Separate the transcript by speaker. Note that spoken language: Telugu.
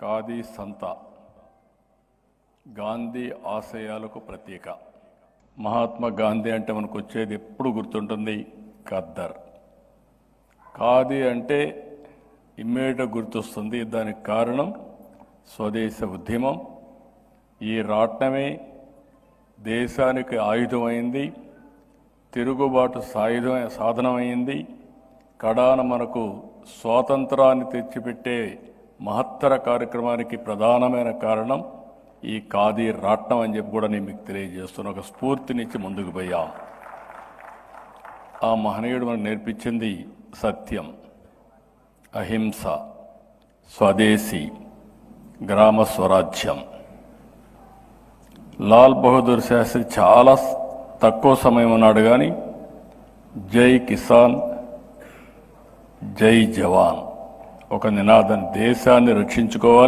Speaker 1: ఖాదీ సంత. గాంధీ ఆశయాలకు ప్రతీక. మహాత్మా గాంధీ అంటే మనకు వచ్చేది ఎప్పుడు గుర్తుంటుంది? ఖద్దర్. ఖాదీ అంటే ఇమ్మీడియట్ గుర్తొస్తుంది. దానికి కారణం స్వదేశ ఉద్యమం. ఈ రాట్నమే దేశానికి ఆయుధమైంది. తిరుగుబాటు సాయుధం సాధనమైంది. కడాన మనకు స్వాతంత్రాన్ని తెచ్చిపెట్టే మహత్తర కార్యక్రమానికి ప్రధానమైన కారణం ఈ ఖాదీ రాట్నం అని చెప్పి కూడా నేను మీకు తెలియజేస్తున్న. ఒక స్ఫూర్తినిచ్చి ముందుకు పోయాం. ఆ మహనీయుడు మనకు నేర్పించింది సత్యం. అహింస స్వదేశీ గ్రామ స్వరాజ్యం. లాల్ బహదూర్ శాస్త్రి చాలా తక్కువ సమయం ఉన్నాడు కానీ జై కిసాన్ జై జవాన్. ఒక నినాదం దేశాన్ని రక్షించుకోవాలి.